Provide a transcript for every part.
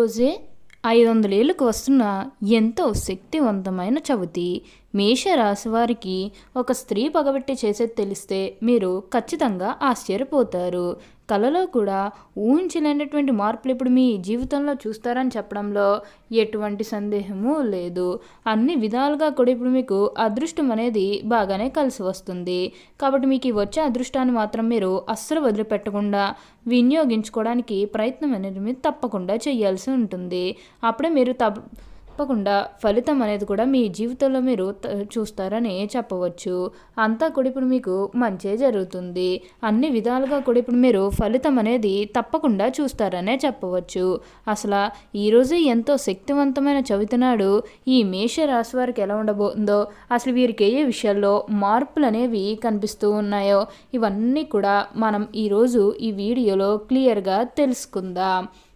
రోజే ఐదు వందల ఏళ్ళకు వస్తున్న ఎంతో శక్తివంతమైన చవితి. మేషరాశివారికి ఒక స్త్రీ పగబెట్టి చేసేది తెలిస్తే మీరు ఖచ్చితంగా ఆశ్చర్యపోతారు. కళలో కూడా ఊహించలేనటువంటి మార్పులు ఇప్పుడు మీ జీవితంలో చూస్తారని చెప్పడంలో ఎటువంటి సందేహము లేదు. అన్ని విధాలుగా కూడా ఇప్పుడు మీకు అదృష్టం అనేది బాగానే కలిసి వస్తుంది. కాబట్టి మీకు ఈ వచ్చే అదృష్టాన్ని మాత్రం మీరు అస్సలు వదిలిపెట్టకుండా వినియోగించుకోవడానికి ప్రయత్నం అనేది మీరు తప్పకుండా చేయాల్సి ఉంటుంది. అప్పుడే మీరు తప్ప తప్పకుండా ఫలితం అనేది కూడా మీ జీవితంలో మీరు చూస్తారని చెప్పవచ్చు. అంతా కూడా ఇప్పుడు మీకు మంచే జరుగుతుంది. అన్ని విధాలుగా కూడా ఇప్పుడు మీరు ఫలితం అనేది తప్పకుండా చూస్తారనే చెప్పవచ్చు. అసలు ఈరోజు ఎంతో శక్తివంతమైన చవితినాడు ఈ మేష రాశి వారికి ఎలా ఉండబోతుందో అసలు వీరికి ఏ విషయాల్లో మార్పులు అనేవి కనిపిస్తూ ఉన్నాయో ఇవన్నీ కూడా మనం ఈరోజు ఈ వీడియోలో క్లియర్గా తెలుసుకుందాం.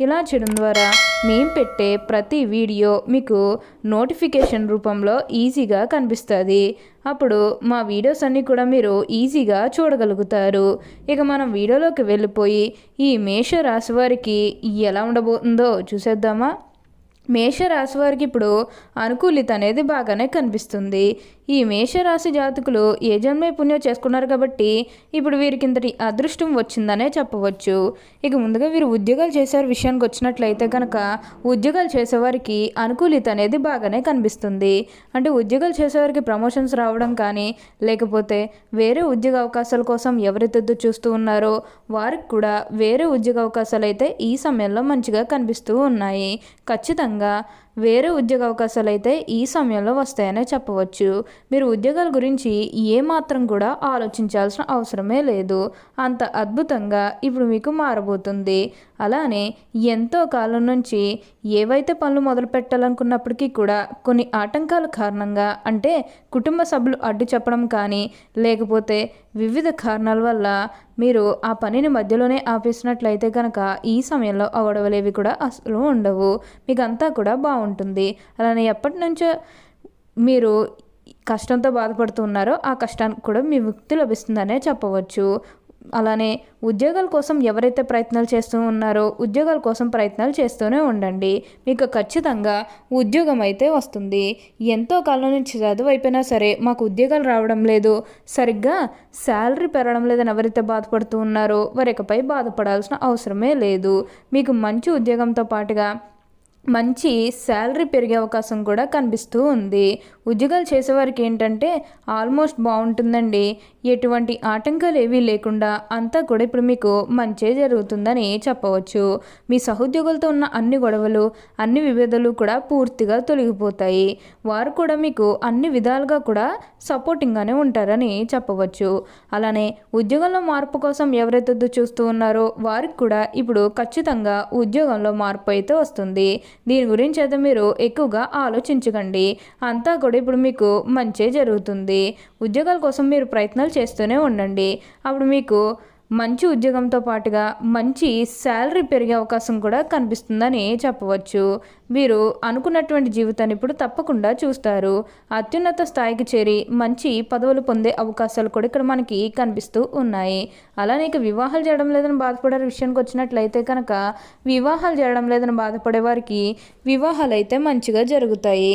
ఇలా చేయడం ద్వారా మేము పెట్టే ప్రతి వీడియో మీకు నోటిఫికేషన్ రూపంలో ఈజీగా కనిపిస్తుంది. అప్పుడు మా వీడియోస్ అన్నీ కూడా మీరు ఈజీగా చూడగలుగుతారు. ఇక మనం వీడియోలోకి వెళ్ళిపోయి ఈ మేష రాశి వారికి ఎలా ఉండబోతుందో చూసేద్దామా? మేషరాశి వారికి ఇప్పుడు అనుకూలిత అనేది బాగానే కనిపిస్తుంది. ఈ మేషరాశి జాతకులు ఏ జన్మే పుణ్యం చేసుకున్నారు కాబట్టి ఇప్పుడు వీరికి ఇంతటి అదృష్టం వచ్చిందనే చెప్పవచ్చు. ఇక ముందుగా వీరు ఉద్యోగాలు చేసే విషయానికి వచ్చినట్లయితే కనుక ఉద్యోగాలు చేసేవారికి అనుకూలిత అనేది బాగానే కనిపిస్తుంది. అంటే ఉద్యోగాలు చేసేవారికి ప్రమోషన్స్ రావడం కానీ లేకపోతే వేరే ఉద్యోగ అవకాశాల కోసం ఎవరైతే చూస్తూ ఉన్నారో వారికి కూడా వేరే ఉద్యోగ అవకాశాలు అయితే ఈ సమయంలో మంచిగా కనిపిస్తూ ఉన్నాయి. ఖచ్చితంగా వేరే ఉద్యోగ అవకాశాలు అయితే ఈ సమయంలో వస్తాయనే చెప్పవచ్చు. మీరు ఉద్యోగాల గురించి ఏమాత్రం కూడా ఆలోచించాల్సిన అవసరమే లేదు. అంత అద్భుతంగా ఇప్పుడు మీకు మారబోతుంది. అలానే ఎంతో కాలం నుంచి ఏవైతే పనులు మొదలు పెట్టాలనుకున్నప్పటికీ కూడా కొన్ని ఆటంకాల కారణంగా అంటే కుటుంబ సభ్యులు అడ్డు చెప్పడం కానీ లేకపోతే వివిధ కారణాల వల్ల మీరు ఆ పనిని మధ్యలోనే ఆపేసినట్లయితే కనుక ఈ సమయంలో అవడవలేవి కూడా అసలు ఉండవు. మీకు అంతా కూడా బాగుంటుంది. అలానే ఎప్పటి నుంచో మీరు కష్టంతో బాధపడుతున్నారో ఆ కష్టానికి కూడా మీ ముక్తి లభిస్తుందనే చెప్పవచ్చు. అలానే ఉద్యోగాల కోసం ఎవరైతే ప్రయత్నాలు చేస్తూ ఉన్నారో ఉద్యోగాల కోసం ప్రయత్నాలు చేస్తూనే ఉండండి. మీకు ఖచ్చితంగా ఉద్యోగం అయితే వస్తుంది. ఎంతో కాలం నుంచి చదువు అయిపోయినా సరే మాకు ఉద్యోగాలు రావడం లేదు. సరిగ్గా శాలరీ పెరగడం లేదని ఎవరైతే బాధపడుతూ ఉన్నారో వారికపై బాధపడాల్సిన అవసరమే లేదు. మీకు మంచి ఉద్యోగంతో పాటుగా మంచి శాలరీ పెరిగే అవకాశం కూడా కనిపిస్తూ ఉంది. ఉద్యోగాలు చేసేవారికి ఏంటంటే ఆల్మోస్ట్ బాగుంటుందండి. ఎటువంటి ఆటంకాలు ఏవీ లేకుండా అంతా కూడా ఇప్పుడు మీకు మంచే జరుగుతుందని చెప్పవచ్చు. మీ సహోద్యోగులతో ఉన్న అన్ని గొడవలు అన్ని విభేదాలు కూడా పూర్తిగా తొలగిపోతాయి. వారు కూడా మీకు అన్ని విధాలుగా కూడా సపోర్టింగ్గానే ఉంటారని చెప్పవచ్చు. అలానే ఉద్యోగంలో మార్పు కోసం ఎవరైతే చూస్తూ ఉన్నారో వారికి కూడా ఇప్పుడు ఖచ్చితంగా ఉద్యోగంలో మార్పు అయితే వస్తుంది. దీని గురించి అయితే మీరు ఎక్కువగా ఆలోచించకండి. అంతా కూడా ఇప్పుడు మీకు మంచే జరుగుతుంది. ఉద్యోగాల కోసం మీరు ప్రయత్నాలు చేస్తూనే ఉండండి. అప్పుడు మీకు మంచి ఉద్యోగంతో పాటుగా మంచి శాలరీ పెరిగే అవకాశం కూడా కనిపిస్తుందని చెప్పవచ్చు. వీరు అనుకున్నటువంటి జీవితాన్ని ఇప్పుడు తప్పకుండా చూస్తారు. అత్యున్నత స్థాయికి చేరి మంచి పదవులు పొందే అవకాశాలు కూడా ఇక్కడ మనకి కనిపిస్తూ ఉన్నాయి. అలానే ఇక వివాహాలు చేయడం లేదని బాధపడే విషయానికి వచ్చినట్లయితే కనుక వివాహాలు చేయడం లేదని బాధపడే వారికి వివాహాలు అయితే మంచిగా జరుగుతాయి.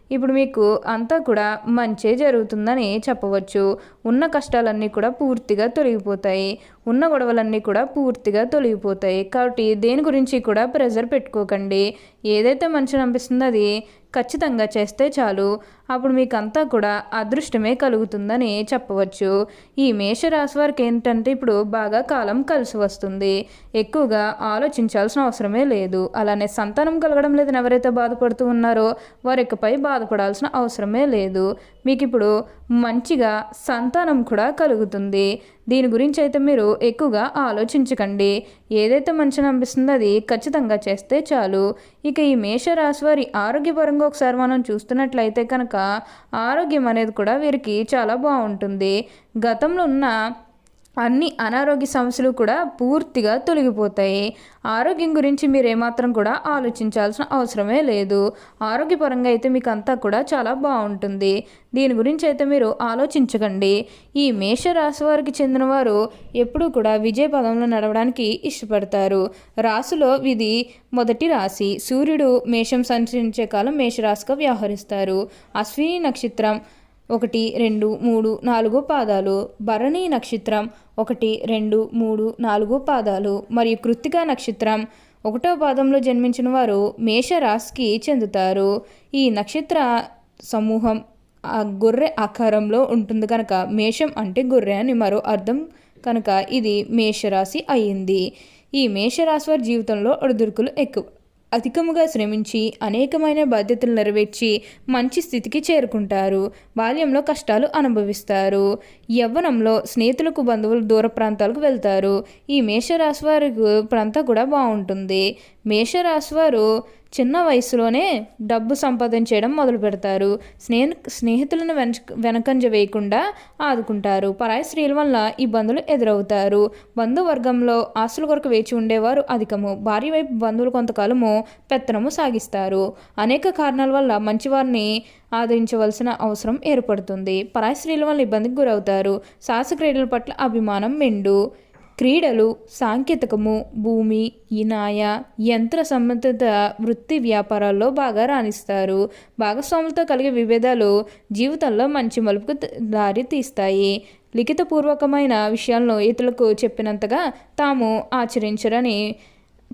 ఇప్పుడు మీకు అంతా కూడా మంచే జరుగుతుందని చెప్పవచ్చు. ఉన్న కష్టాలన్నీ కూడా పూర్తిగా తొలగిపోతాయి. ఉన్న గొడవలన్నీ కూడా పూర్తిగా తొలగిపోతాయి. కాబట్టి దేని గురించి కూడా ప్రెజర్ పెట్టుకోకండి. ఏదైతే మంచిగా అనిపిస్తుందో అది ఖచ్చితంగా చేస్తే చాలు. అప్పుడు మీకు అంతా కూడా అదృష్టమే కలుగుతుందని చెప్పవచ్చు. ఈ మేషరాశి వారికి ఏంటంటే ఇప్పుడు బాగా కాలం కలిసి వస్తుంది. ఎక్కువగా ఆలోచించాల్సిన అవసరమే లేదు. అలానే సంతానం కలగడం లేదని ఎవరైతే బాధపడుతూ ఉన్నారో వారి ఇకపై బాధపడాల్సిన అవసరమే లేదు. మీకు ఇప్పుడు మంచిగా సంతానం కూడా కలుగుతుంది. దీని గురించి అయితే మీరు ఎక్కువగా ఆలోచించకండి. ఏదైతే మంచిగా అనిపిస్తుందో అది ఖచ్చితంగా చేస్తే చాలు. ఇక ఈ మేషరాశి వారి ఆరోగ్యపరంగా ఒకసారి మనం చూస్తున్నట్లయితే కనుక ఆరోగ్యం అనేది కూడా వీరికి చాలా బాగుంటుంది. గతంలో ఉన్న అన్ని అనారోగ్య సమస్యలు కూడా పూర్తిగా తొలగిపోతాయి. ఆరోగ్యం గురించి మీరు ఏమాత్రం కూడా ఆలోచించాల్సిన అవసరమే లేదు. ఆరోగ్యపరంగా అయితే మీకు అంతా కూడా చాలా బాగుంటుంది. దీని గురించి అయితే మీరు ఆలోచించకండి. ఈ మేషరాశి వారికి చెందిన వారు ఎప్పుడూ కూడా విజయ పదంలో నడవడానికి ఇష్టపడతారు. రాశిలో విధి మొదటి రాశి. సూర్యుడు మేషం సంచరించే కాలం మేషరాశిగా వ్యవహరిస్తారు. అశ్విని నక్షత్రం ఒకటి రెండు మూడు నాలుగు పాదాలు. భరణి నక్షత్రం ఒకటి రెండు మూడు నాలుగు పాదాలు. మరియు కృత్తిక నక్షత్రం ఒకటో పాదంలో జన్మించిన వారు మేషరాశికి చెందుతారు. ఈ నక్షత్ర సమూహం ఆ గొర్రె ఆకారంలో ఉంటుంది కనుక మేషం అంటే గొర్రె అని మరో అర్థం కనుక ఇది మేషరాశి అయింది. ఈ మేషరాశి వారి జీవితంలో ఒడిదుడుకులు ఎక్కువ అధికముగా శ్రమించి అనేకమైన బాధ్యతలు నెరవేర్చి మంచి స్థితికి చేరుకుంటారు. బాల్యంలో కష్టాలు అనుభవిస్తారు. యవ్వనంలో స్నేహితులకు బంధువులు దూర ప్రాంతాలకు వెళ్తారు. ఈ మేషరాశి వారికి ఇప్పుడంతా కూడా బాగుంటుంది. మేషరాశి వారు చిన్న వయసులోనే డబ్బు సంపాదించడం మొదలు పెడతారు. స్నేహ స్నేహితులను వెన వెనకంజ వేయకుండా ఆదుకుంటారు. పరాయి స్త్రీల వల్ల ఇబ్బందులు ఎదురవుతారు. బంధువర్గంలో ఆస్తుల కొరకు వేచి ఉండేవారు అధికము. భార్య వైపు బంధువులు కొంతకాలము పెత్తనము సాగిస్తారు. అనేక కారణాల వల్ల మంచివారిని ఆదరించవలసిన అవసరం ఏర్పడుతుంది. పరాయి స్త్రీల వల్ల ఇబ్బందికి గురవుతారు. సాహస క్రీడల పట్ల అభిమానం మెండు. క్రీడలు సాంకేతికము భూమి ఇనాయ యంత్ర సంబంధిత వృత్తి వ్యాపారాల్లో బాగా రాణిస్తారు. భాగస్వాములతో కలిగే విభేదాలు జీవితంలో మంచి మలుపుకు దారి తీస్తాయి. లిఖితపూర్వకమైన విషయాలను ఇతరులకు చెప్పినంతగా తాము ఆచరించరని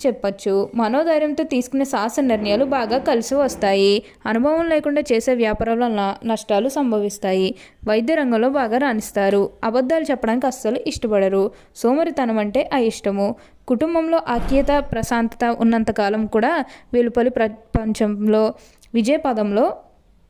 చెప్పచ్చు. మనోధైర్యంతో తీసుకునే సాహస నిర్ణయాలు బాగా కలిసి వస్తాయి. అనుభవం లేకుండా చేసే వ్యాపారంలో నష్టాలు సంభవిస్తాయి. వైద్య రంగంలో బాగా రాణిస్తారు. అబద్ధాలు చెప్పడానికి అస్సలు ఇష్టపడరు. సోమరితనం అంటే అయిష్టము. కుటుంబంలో ఆఖ్యత ప్రశాంతత ఉన్నంతకాలం కూడా వెలుపలి ప్రపంచంలో విజయ పదంలో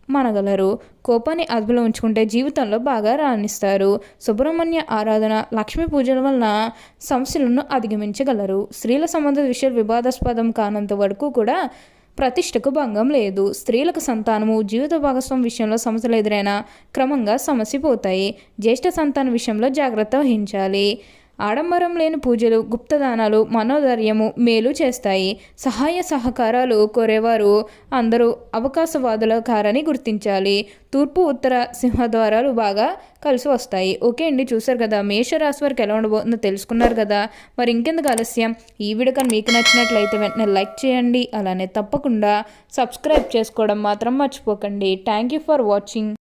మనగలరు. కోపాన్ని అదుపులో ఉంచుకుంటే జీవితంలో బాగా రాణిస్తారు. సుబ్రహ్మణ్య ఆరాధన లక్ష్మీ పూజల వలన సమస్యలను అధిగమించగలరు. స్త్రీల సంబంధ విషయాలు వివాదాస్పదం కానంత వరకు కూడా ప్రతిష్టకు భంగం లేదు. స్త్రీలకు సంతానము జీవిత భాగస్వామి విషయంలో సమస్యలు ఎదురైనా క్రమంగా సమస్య పోతాయి జ్యేష్ఠ సంతాన విషయంలో జాగ్రత్త వహించాలి. ఆడంబరం లేని పూజలు గుప్తదానాలు మనోధైర్యము మేలు చేస్తాయి. సహాయ సహకారాలు కోరేవారు అందరూ అవకాశవాదుల కారని గుర్తించాలి. తూర్పు ఉత్తర సింహద్వారాలు బాగా కలిసి వస్తాయి. ఓకే అండి చూసారు కదా మేషరాశి వారికి ఎలా ఉండబోతుందో తెలుసుకున్నారు కదా. మరి ఇంకెందుకు ఆలస్యం? ఈ వీడియో కానీ మీకు నచ్చినట్లయితే వెంటనే లైక్ చేయండి. అలానే తప్పకుండా సబ్స్క్రైబ్ చేసుకోవడం మాత్రం మర్చిపోకండి. Thank you for watching.